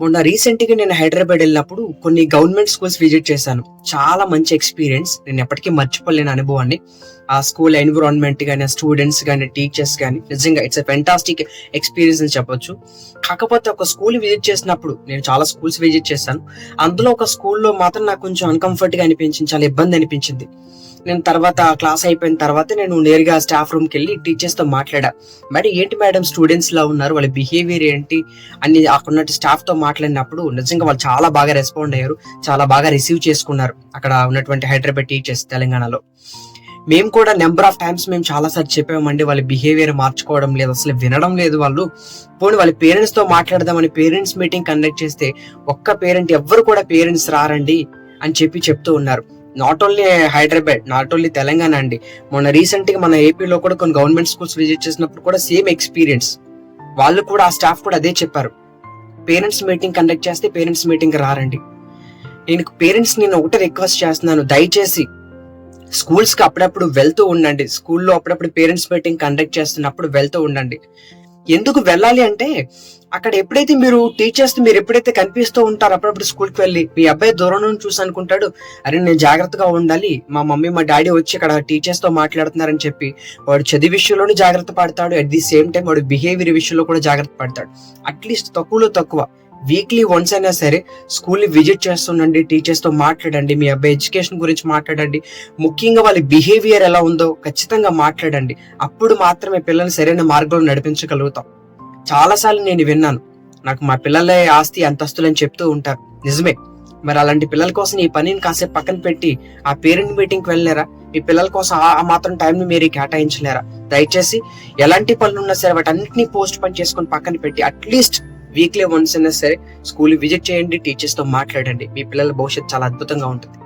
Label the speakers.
Speaker 1: మొన్న రీసెంట్గా నేను హైదరాబాద్ వెళ్ళినప్పుడు కొన్ని గవర్నమెంట్ స్కూల్స్ విజిట్ చేశాను. చాలా మంచి ఎక్స్పీరియన్స్ నేను ఎప్పటికీ మర్చిపోలేని అనుభవాన్ని. ఆ స్కూల్ ఎన్విరాన్మెంట్ కానీ స్టూడెంట్స్ కానీ టీచర్స్ కానీ నిజంగా ఇట్స్ ఎ ఫెంటాస్టిక్ ఎక్స్పీరియన్స్ అని చెప్పొచ్చు. కాకపోతే ఒక స్కూల్ విజిట్ చేసినప్పుడు నేను చాలా స్కూల్స్ విజిట్ చేశాను. అందులో ఒక స్కూల్లో మాత్రం నాకు కొంచెం అన్కంఫర్ట్గా అనిపించింది చాలా ఇబ్బంది అనిపించింది. నేను తర్వాత క్లాస్ అయిపోయిన తర్వాత నేను నేరుగా స్టాఫ్ రూమ్కి వెళ్ళి టీచర్స్తో మాట్లాడా. మేడం ఏంటి మేడం స్టూడెంట్స్ లా ఉన్నారు? వాళ్ళ బిహేవియర్ ఏంటి? అని అక్కడ స్టాఫ్తో మాట్లాడినప్పుడు నిజంగా వాళ్ళు చాలా బాగా రెస్పాండ్ అయ్యారు. చాలా బాగా రిసీవ్ చేసుకున్నారు. అక్కడ ఉన్నటువంటి హైదరాబాద్ టీచర్స్ తెలంగాణలో. మేము కూడా నెంబర్ ఆఫ్ టైమ్స్ మేము చాలా సార్లు చెప్పామండి వాళ్ళ బిహేవియర్ మార్చుకోవడం లేదు అసలు వినడం లేదు వాళ్ళు. పోనీ వాళ్ళ పేరెంట్స్తో మాట్లాడదామని పేరెంట్స్ మీటింగ్ కండక్ట్ చేస్తే ఒక్క పేరెంట్ ఎవ్వరు కూడా పేరెంట్స్ రారండి అని చెప్పి చెప్తూ ఉన్నారు. Not only Hyderabad not only Telangana అండి. మొన్న రీసెంట్గా మన ఏపీలో కూడా కొన్ని గవర్నమెంట్ స్కూల్స్ విజిట్ చేసినప్పుడు కూడా సేమ్ ఎక్స్పీరియన్స్ వాళ్ళు కూడా ఆ స్టాఫ్ కూడా అదే చెప్పారు. పేరెంట్స్ మీటింగ్ కండక్ట్ చేస్తే పేరెంట్స్ మీటింగ్ రారండి. నేను పేరెంట్స్ నేను ఒకటే రిక్వెస్ట్ చేస్తున్నాను. దయచేసి స్కూల్స్కి అప్పుడప్పుడు వెళ్తూ ఉండండి. స్కూల్లో అప్పుడప్పుడు పేరెంట్స్ మీటింగ్ కండక్ట్ చేస్తున్నప్పుడు వెళ్తూ ఉండండి. ఎందుకు వెళ్ళాలి అంటే అక్కడ ఎప్పుడైతే మీరు టీచర్స్ మీరు ఎప్పుడైతే కనిపిస్తూ ఉంటారో అప్పుడప్పుడు స్కూల్కి వెళ్ళి మీ అబ్బాయి దూరం నుంచి చూసి అనుకుంటాడు అరే నేను జాగ్రత్తగా ఉండాలి మా మమ్మీ మా డాడీ వచ్చి ఇక్కడ టీచర్స్తో మాట్లాడుతున్నారని చెప్పి వాడు చదివి విషయంలోనూ జాగ్రత్త పడతాడు అట్ ది సేమ్ టైం వాడు బిహేవియర్ విషయంలో కూడా జాగ్రత్త పడతాడు. అట్లీస్ట్ తక్కువలో తక్కువ. వీక్లీ వన్స్ అయినా సరే స్కూల్ని విజిట్ చేస్తుండండి టీచర్స్తో మాట్లాడండి మీ అబ్బాయి ఎడ్యుకేషన్ గురించి మాట్లాడండి. ముఖ్యంగా వాళ్ళ బిహేవియర్ ఎలా ఉందో ఖచ్చితంగా మాట్లాడండి. అప్పుడు మాత్రమే పిల్లల్ని సరైన మార్గంలో నడిపించగలుగుతాం. చాలాసార్లు నేను విన్నాను నాకు మా పిల్లలే ఆస్తి అంతస్తులని చెప్తూ ఉంటారు. నిజమే మరి అలాంటి పిల్లల కోసం ఈ పనిని కాసేపు పక్కన పెట్టి ఆ పేరెంట్ మీటింగ్కి వెళ్ళలేరా? మీ పిల్లల కోసం ఆ మాత్రం టైంని మీరు కేటాయించలేరా? దయచేసి ఎలాంటి పనులు ఉన్నా సరే వాటన్నిటిని పోస్ట్ పని చేసుకొని పక్కన పెట్టి అట్లీస్ట్ వీక్లీ వన్స్ అయినా సరే స్కూల్ విజిట్ చేయండి టీచర్స్తో మాట్లాడండి. మీ పిల్లల భవిష్యత్తు చాలా అద్భుతంగా ఉంటుంది.